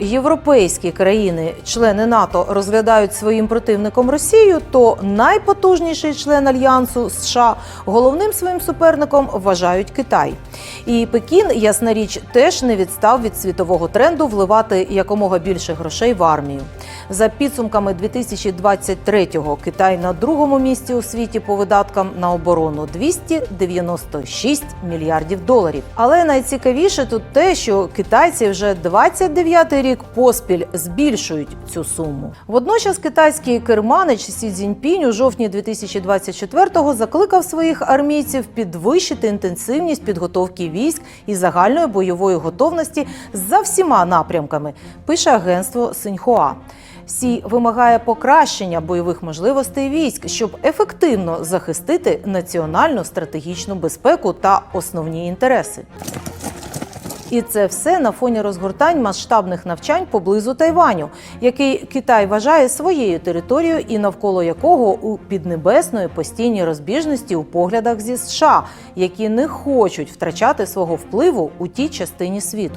європейські країни, члени НАТО, розглядають своїм противником Росію, то найпотужніший член альянсу США головним своїм суперником вважають Китай. І Пекін, ясна річ, теж не відстав від світового тренду вливати якомога більше грошей в армію. За підсумками 2023-го Китай на другому місці у світі по видаткам на оборону 296 мільярдів доларів. Але найцікавіше тут те, що китайці вже 29-й рік поспіль збільшують цю суму. Водночас китайський керманич Сі Цзіньпінь у жовтні 2024-го закликав своїх армійців підвищити інтенсивність підготовки військ і загальної бойової готовності за всіма напрямками. Пише агентство Синьхуа. Сі вимагає покращення бойових можливостей військ, щоб ефективно захистити національну стратегічну безпеку та основні інтереси. І це все на фоні розгортань масштабних навчань поблизу Тайваню, який Китай вважає своєю територією і навколо якого у піднебесної постійні розбіжності у поглядах зі США, які не хочуть втрачати свого впливу у тій частині світу.